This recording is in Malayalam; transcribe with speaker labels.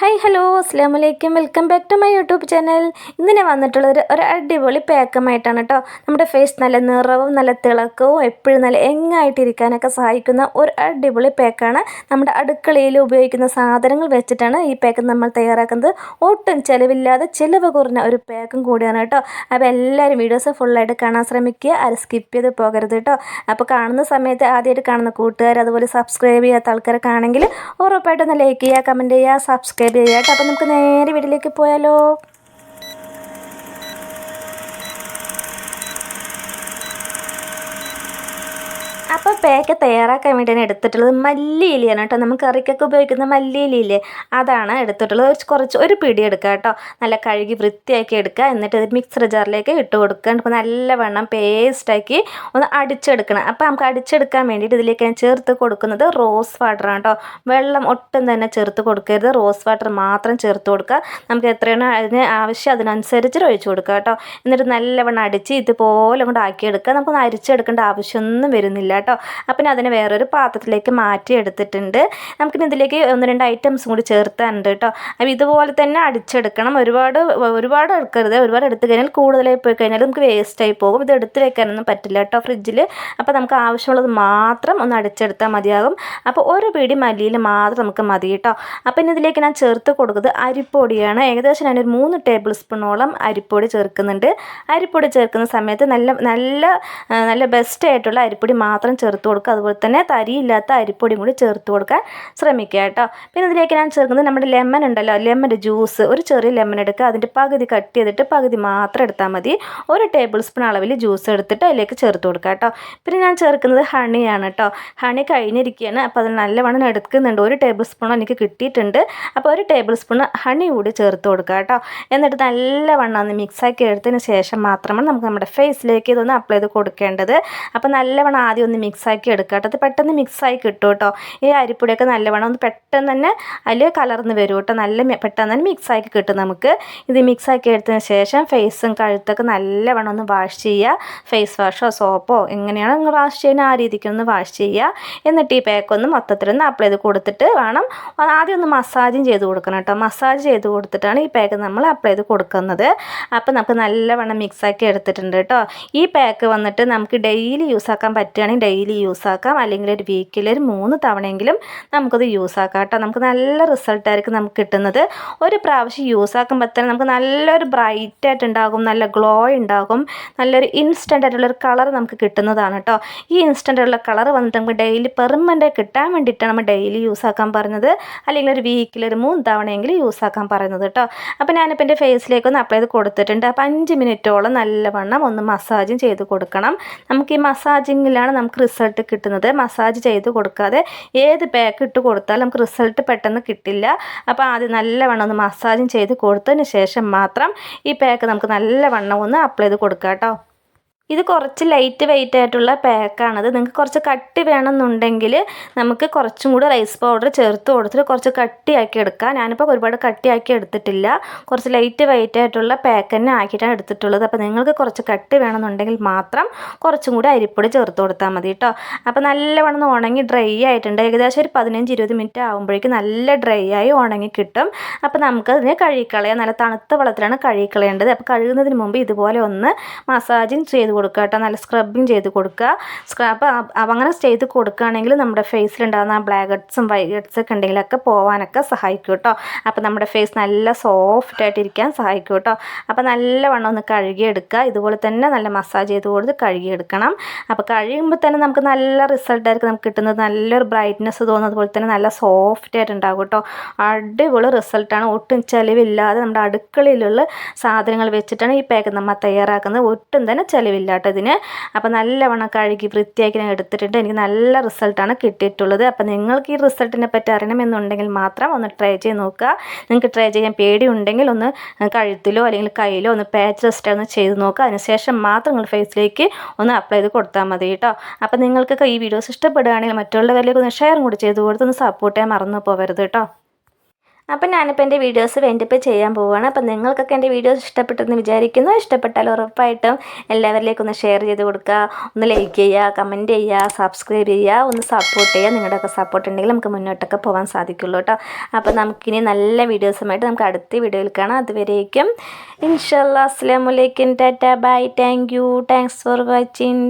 Speaker 1: ഹായ് ഹലോ അസ്സാം വലൈക്കും welcome back to my YouTube channel ഇന്ന് ഞാൻ വന്നിട്ടുള്ളത് ഒരു ഒരു അടിപൊളി പാക്കമായിട്ടാണ് കേട്ടോ നമ്മുടെ ഫേസ് നല്ല നിറവും നല്ല തിളക്കവും എപ്പോഴും നല്ല എങ്ങായിട്ടിരിക്കാനൊക്കെ സഹായിക്കുന്ന ഒരു അടിപൊളി പാക്കാണ് നമ്മുടെ അടുക്കളയിൽ ഉപയോഗിക്കുന്ന സാധനങ്ങൾ വെച്ചിട്ടാണ് ഈ പാക്ക് നമ്മൾ തയ്യാറാക്കുന്നത്. ഒട്ടും ചിലവില്ലാതെ ചിലവ് കുറഞ്ഞ ഒരു പാക്കും കൂടിയാണ് കേട്ടോ അപ്പോൾ എല്ലാവരും വീഡിയോസ് ഫുള്ളായിട്ട് കാണാൻ ശ്രമിക്കുക. അത് സ്കിപ്പ് ചെയ്ത് പോകരുത് കേട്ടോ അപ്പോൾ കാണുന്ന സമയത്ത് ആദ്യമായിട്ട് കാണുന്ന കൂട്ടുകാർ അതുപോലെ സബ്സ്ക്രൈബ് ചെയ്യാത്ത ആൾക്കാരൊക്കെ ആണെങ്കിൽ ഉറപ്പായിട്ടൊന്ന് ലൈക്ക് ചെയ്യുക കമന്റ് ചെയ്യുക സബ്സ്ക്രൈബ് ചെയ്യുക കേട്ടോ അപ്പോൾ നമുക്ക് നേരെ വീട്ടിലേക്ക് പോയാലോ? അപ്പോൾ പേക്ക് തയ്യാറാക്കാൻ വേണ്ടിയാണ് എടുത്തിട്ടുള്ളത്. മല്ലി ഇലയാണ് കേട്ടോ. നമുക്ക് കറിക്കൊക്കെ ഉപയോഗിക്കുന്ന മല്ലി ഇലയില്ലേ അതാണ് എടുത്തിട്ടുള്ളത്. കുറച്ച് ഒരു പിടി എടുക്കുക കേട്ടോ. നല്ല കഴുകി വൃത്തിയാക്കി എടുക്കുക. എന്നിട്ട് മിക്സർ ജാറിലേക്ക് ഇട്ട് കൊടുക്കുക. അപ്പോൾ നല്ലവണ്ണം പേസ്റ്റാക്കി ഒന്ന് അടിച്ചെടുക്കണം. അപ്പോൾ നമുക്ക് അടിച്ചെടുക്കാൻ വേണ്ടിയിട്ട് ഇതിലേക്ക് ഞാൻ ചേർത്ത് കൊടുക്കുന്നത് റോസ് വാട്ടറാണ് കേട്ടോ. വെള്ളം ഒട്ടും തന്നെ ചേർത്ത് കൊടുക്കരുത്. റോസ് വാട്ടർ മാത്രം ചേർത്ത് കൊടുക്കുക. നമുക്ക് എത്രയാണ് അതിന് ആവശ്യം അതിനനുസരിച്ച് ഒഴിച്ചു കൊടുക്കുക കേട്ടോ. എന്നിട്ട് നല്ലവണ്ണം അടിച്ച് ഇതുപോലെ കൊണ്ട് ആക്കിയെടുക്കുക. നമുക്കൊന്ന് അരിച്ചെടുക്കേണ്ട ആവശ്യമൊന്നും വരുന്നില്ല കേട്ടോ. അപ്പം അതിന് വേറൊരു പാത്രത്തിലേക്ക് മാറ്റി എടുത്തിട്ടുണ്ട്. നമുക്കിനി ഇതിലേക്ക് ഒന്ന് രണ്ട് ഐറ്റംസും കൂടി ചേർത്താനുണ്ട് കേട്ടോ. അപ്പോൾ ഇതുപോലെ തന്നെ അടിച്ചെടുക്കണം. ഒരുപാട് ഒരുപാട് എടുക്കരുത്. ഒരുപാട് എടുത്തു കഴിഞ്ഞാൽ കൂടുതലായി പോയി കഴിഞ്ഞാൽ നമുക്ക് വേസ്റ്റായി പോകും. ഇത് എടുത്ത് വെക്കാനൊന്നും പറ്റില്ല കേട്ടോ ഫ്രിഡ്ജിൽ അപ്പോൾ നമുക്ക് ആവശ്യമുള്ളത് മാത്രം ഒന്ന് അടിച്ചെടുത്താൽ മതിയാകും. അപ്പോൾ ഒരു പിടി മല്ലിയിൽ മാത്രം നമുക്ക് മതി കേട്ടോ. അപ്പം ഇനി ഇതിലേക്ക് ഞാൻ ചേർത്ത് കൊടുക്കുന്നത് അരിപ്പൊടിയാണ്. ഏകദേശം ഞാനൊരു മൂന്ന് ടേബിൾ സ്പൂണോളം അരിപ്പൊടി ചേർക്കുന്നുണ്ട്. അരിപ്പൊടി ചേർക്കുന്ന സമയത്ത് നല്ല നല്ല നല്ല ബെസ്റ്റ് ആയിട്ടുള്ള അരിപ്പൊടി മാത്രം ചേർത്ത് കൊടുക്കുക. അതുപോലെ തന്നെ തരിയില്ലാത്ത അരിപ്പൊടിയും കൂടി ചേർത്ത് കൊടുക്കാൻ ശ്രമിക്കുക കേട്ടോ. പിന്നെ ഇതിലേക്ക് ഞാൻ ചേർക്കുന്നത് നമ്മുടെ ലെമൺ ഉണ്ടല്ലോ. ലെമന്റെ ജ്യൂസ് ഒരു ചെറിയ ലെമൺ എടുക്കുക. അതിന്റെ പകുതി കട്ട് ചെയ്തിട്ട് പകുതി മാത്രം എടുത്താൽ മതി. ഒരു ടേബിൾ സ്പൂൺ അളവിൽ ജ്യൂസ് എടുത്തിട്ട് അതിലേക്ക് ചേർത്ത് കൊടുക്കുക കേട്ടോ. പിന്നെ ഞാൻ ചേർക്കുന്നത് ഹണിയാണ് കേട്ടോ. ഹണി കഴിഞ്ഞിരിക്കുകയാണ്. അപ്പോൾ അതിൽ നല്ലവണ്ണം എടുക്കുന്നുണ്ട്. ഒരു ടേബിൾ സ്പൂണോ എനിക്ക് കിട്ടിയിട്ടുണ്ട്. അപ്പോൾ ഒരു ടേബിൾ സ്പൂൺ ഹണി കൂടി ചേർത്ത് കൊടുക്കുക കേട്ടോ. എന്നിട്ട് നല്ലവണ്ണം ഒന്ന് മിക്സാക്കി എടുത്തതിന് ശേഷം മാത്രമാണ് നമുക്ക് നമ്മുടെ ഫേസിലേക്ക് ഇതൊന്ന് അപ്ലൈ ചെയ്ത് കൊടുക്കേണ്ടത്. അപ്പോൾ നല്ലവണ്ണം ആദ്യം ഒന്ന് മിക്സാക്കി എടുക്കുക കേട്ടോ അത് പെട്ടെന്ന് മിക്സായി കിട്ടും കേട്ടോ ഈ അരിപ്പൊടിയൊക്കെ നല്ലവണ്ണം ഒന്ന് പെട്ടെന്ന് തന്നെ അതിൽ കലർന്ന് വരും കേട്ടോ നല്ല പെട്ടെന്ന് തന്നെ മിക്സാക്കി കിട്ടും നമുക്ക്. ഇത് മിക്സാക്കി എടുത്തതിന് ശേഷം ഫേസും കഴുത്തൊക്കെ നല്ലവണ്ണം ഒന്ന് വാഷ് ചെയ്യുക. ഫേസ് വാഷോ സോപ്പോ എങ്ങനെയാണോ നിങ്ങൾ വാഷ് ചെയ്യുന്നത് ആ രീതിക്ക് ഒന്ന് വാഷ് ചെയ്യുക. എന്നിട്ട് ഈ പാക്കൊന്ന് മൊത്തത്തിലൊന്ന് അപ്ലൈ ചെയ്ത് കൊടുത്തിട്ട് വേണം ആദ്യം ഒന്ന് മസാജും ചെയ്ത് കൊടുക്കണം കേട്ടോ. മസാജ് ചെയ്ത് കൊടുത്തിട്ടാണ് ഈ പാക്ക് നമ്മൾ അപ്ലൈ ചെയ്ത് കൊടുക്കുന്നത്. അപ്പോൾ നമുക്ക് നല്ലവണ്ണം മിക്സാക്കി എടുത്തിട്ടുണ്ട് കേട്ടോ. ഈ പാക്ക് വന്നിട്ട് നമുക്ക് ഡെയിലി യൂസ് ആക്കാൻ പറ്റുകയാണെങ്കിൽ ഡെയിലി യൂസ് ആക്കാം. അല്ലെങ്കിൽ ഒരു വീക്കിൽ ഒരു മൂന്ന് തവണയെങ്കിലും നമുക്കത് യൂസ് ആക്കാം കേട്ടോ. നമുക്ക് നല്ല റിസൾട്ടായിരിക്കും നമുക്ക് കിട്ടുന്നത്. ഒരു പ്രാവശ്യം യൂസ് ആക്കുമ്പോൾ തന്നെ നമുക്ക് നല്ലൊരു ബ്രൈറ്റ് ആയിട്ട് ഉണ്ടാകും നല്ല ഗ്ലോ ഉണ്ടാകും. നല്ലൊരു ഇൻസ്റ്റന്റ് ആയിട്ടുള്ളൊരു കളർ നമുക്ക് കിട്ടുന്നതാണ് കേട്ടോ. ഈ ഇൻസ്റ്റന്റ് ആയിട്ടുള്ള കളർ വന്നിട്ട് നമുക്ക് ഡെയിലി പെർമനന്റ് കിട്ടാൻ വേണ്ടിയിട്ടാണ് നമ്മൾ ഡെയിലി യൂസ് ആക്കാൻ പറഞ്ഞത്. അല്ലെങ്കിൽ ഒരു വീക്കിൽ ഒരു മൂന്ന് തവണയെങ്കിലും യൂസ് ആക്കാൻ പറയുന്നത് കേട്ടോ. അപ്പോൾ ഞാനിപ്പോൾ എന്റെ ഫേസിലേക്ക് ഒന്ന് അപ്ലൈ ചെയ്ത് കൊടുത്തിട്ടുണ്ട്. അപ്പോൾ അഞ്ച് മിനിറ്റോളം നല്ലവണ്ണം ഒന്ന് മസാജും ചെയ്ത് കൊടുക്കണം. നമുക്ക് ഈ മസാജിങ്ങിലാണ് നമുക്ക് റിസൾട്ട് കിട്ടുന്നത് മസാജ് ചെയ്ത് കൊടുക്കാതെ ഏത് പാക്ക് ഇട്ട് കൊടുത്താലും നമുക്ക് റിസൾട്ട് പെട്ടെന്ന് കിട്ടില്ല. അപ്പോൾ ആദ്യം നല്ലവണ്ണം ഒന്ന് മസാജും ചെയ്ത് കൊടുത്തതിന് ശേഷം മാത്രം ഈ പാക്ക് നമുക്ക് നല്ലവണ്ണം ഒന്ന് അപ്ലൈ ചെയ്ത് കൊടുക്കാം കേട്ടോ ഇത് കുറച്ച് ലൈറ്റ് വെയിറ്റ് ആയിട്ടുള്ള പാക്കാണത് നിങ്ങൾക്ക് കുറച്ച് കട്ടി വേണമെന്നുണ്ടെങ്കിൽ നമുക്ക് കുറച്ചും കൂടി റൈസ് പൗഡർ ചേർത്ത് കൊടുത്തിട്ട് കുറച്ച് കട്ടിയാക്കി എടുക്കാം. ഞാനിപ്പോൾ ഒരുപാട് കട്ടിയാക്കി എടുത്തിട്ടില്ല. കുറച്ച് ലൈറ്റ് വെയിറ്റ് ആയിട്ടുള്ള പാക്ക് തന്നെ ആക്കിയിട്ടാണ് എടുത്തിട്ടുള്ളത്. അപ്പോൾ നിങ്ങൾക്ക് കുറച്ച് കട്ടി വേണമെന്നുണ്ടെങ്കിൽ മാത്രം കുറച്ചും കൂടി അരിപ്പൊടി ചേർത്ത് കൊടുത്താൽ മതി കേട്ടോ അപ്പോൾ നല്ലവണ്ണം ഉണങ്ങി ഡ്രൈ ആയിട്ടുണ്ട്. ഏകദേശം ഒരു പതിനഞ്ച് ഇരുപത് മിനിറ്റ് ആകുമ്പോഴേക്കും നല്ല ഡ്രൈ ആയി ഉണങ്ങി കിട്ടും. അപ്പോൾ നമുക്കതിനെ കഴുകിക്കളയാം. നല്ല തണുത്ത വെള്ളത്തിലാണ് കഴുകിക്കളയേണ്ടത്. അപ്പോൾ കഴുകുന്നതിന് മുമ്പ് ഇതുപോലെ ഒന്ന് മസാജിങ് ചെയ്ത് കൊടുക്കുക കേട്ടോ. നല്ല സ്ക്രബിങ് ചെയ്ത് കൊടുക്കുക. സ്ക്രബ് അങ്ങനെ ചെയ്ത് കൊടുക്കുകയാണെങ്കിൽ നമ്മുടെ ഫേസിലുണ്ടാകുന്ന ആ ബ്ലാക്ക് ഹെഡ്സും വൈറ്റ് ഹെഡ്സ് ഒക്കെ ഉണ്ടെങ്കിലൊക്കെ പോകാനൊക്കെ സഹായിക്കും കേട്ടോ. അപ്പോൾ നമ്മുടെ ഫേസ് നല്ല സോഫ്റ്റ് ആയിട്ടിരിക്കാൻ സഹായിക്കും കേട്ടോ. അപ്പോൾ നല്ലവണ്ണം ഒന്ന് കഴുകിയെടുക്കുക. ഇതുപോലെ തന്നെ നല്ല മസാജ് ചെയ്ത് കൊടുത്ത് കഴുകിയെടുക്കണം. അപ്പോൾ കഴിയുമ്പോൾ തന്നെ നമുക്ക് നല്ല റിസൾട്ടായിരിക്കും നമുക്ക് കിട്ടുന്നത്. നല്ലൊരു ബ്രൈറ്റ്നെസ് തോന്നുന്നത് പോലെ തന്നെ നല്ല സോഫ്റ്റ് ആയിട്ട് ഉണ്ടാകും കേട്ടോ. അടിപൊളി റിസൾട്ടാണ് ഒട്ടും ചിലവില്ലാതെ നമ്മുടെ അടുക്കളയിലുള്ള സാധനങ്ങൾ വെച്ചിട്ടാണ് ഈ പാക്ക് നമ്മൾ തയ്യാറാക്കുന്നത്. ഒട്ടും തന്നെ ചിലവില്ല കേട്ടോ ഇതിന് അപ്പോൾ നല്ലവണ്ണം കഴുകി വൃത്തിയാക്കി ഞാൻ എടുത്തിട്ടുണ്ട്. എനിക്ക് നല്ല റിസൾട്ടാണ് കിട്ടിയിട്ടുള്ളത്. അപ്പോൾ നിങ്ങൾക്ക് ഈ റിസൾട്ടിനെ പറ്റി അറിയണമെന്നുണ്ടെങ്കിൽ മാത്രം ഒന്ന് ട്രൈ ചെയ്ത് നോക്കുക. നിങ്ങൾക്ക് ട്രൈ ചെയ്യാൻ പേടി ഉണ്ടെങ്കിൽ ഒന്ന് കഴുത്തിലോ അല്ലെങ്കിൽ കയ്യിലോ ഒന്ന് പാച്ച് റെസ്റ്റ് ഒന്ന് ചെയ്ത് നോക്കുക. അതിനുശേഷം മാത്രം നിങ്ങൾ ഫേസിലേക്ക് ഒന്ന് അപ്ലൈ ചെയ്ത് കൊടുത്താൽ മതി കേട്ടോ. അപ്പോൾ നിങ്ങൾക്കൊക്കെ ഈ വീഡിയോസ് ഇഷ്ടപ്പെടുകയാണെങ്കിൽ മറ്റുള്ളവരിലേക്ക് ഒന്ന് ഷെയർ കൂടി ചെയ്ത് കൊടുത്ത് ഒന്ന് സപ്പോർട്ട് ചെയ്യാൻ മറന്നു പോകരുത് കേട്ടോ. അപ്പം ഞാനിപ്പോൾ എന്റെ വീഡിയോസ് വേണ്ടിയപ്പോൾ ചെയ്യാൻ പോവുകയാണ് അപ്പം നിങ്ങൾക്കൊക്കെ എന്റെ വീഡിയോസ് ഇഷ്ടപ്പെട്ടെന്ന് വിചാരിക്കുന്നു. ഇഷ്ടപ്പെട്ടാൽ ഉറപ്പായിട്ടും എല്ലാവരിലേക്കും ഒന്ന് ഷെയർ ചെയ്ത് കൊടുക്കുക. ഒന്ന് ലൈക്ക് ചെയ്യുക കമന്റ് ചെയ്യുക സബ്സ്ക്രൈബ് ചെയ്യുക. ഒന്ന് സപ്പോർട്ട് ചെയ്യുക. നിങ്ങളുടെയൊക്കെ സപ്പോർട്ട് ഉണ്ടെങ്കിൽ നമുക്ക് മുന്നോട്ടൊക്കെ പോകാൻ സാധിക്കുള്ളൂ കേട്ടോ. അപ്പം നമുക്കിനി നല്ല വീഡിയോസുമായിട്ട് നമുക്ക് അടുത്ത വീഡിയോയിൽ കാണാം. അതുവരേക്കും ഇൻഷാല്ലാ അസ്സാം വലൈക്കും tata. Bye. Thank you. Thanks for watching.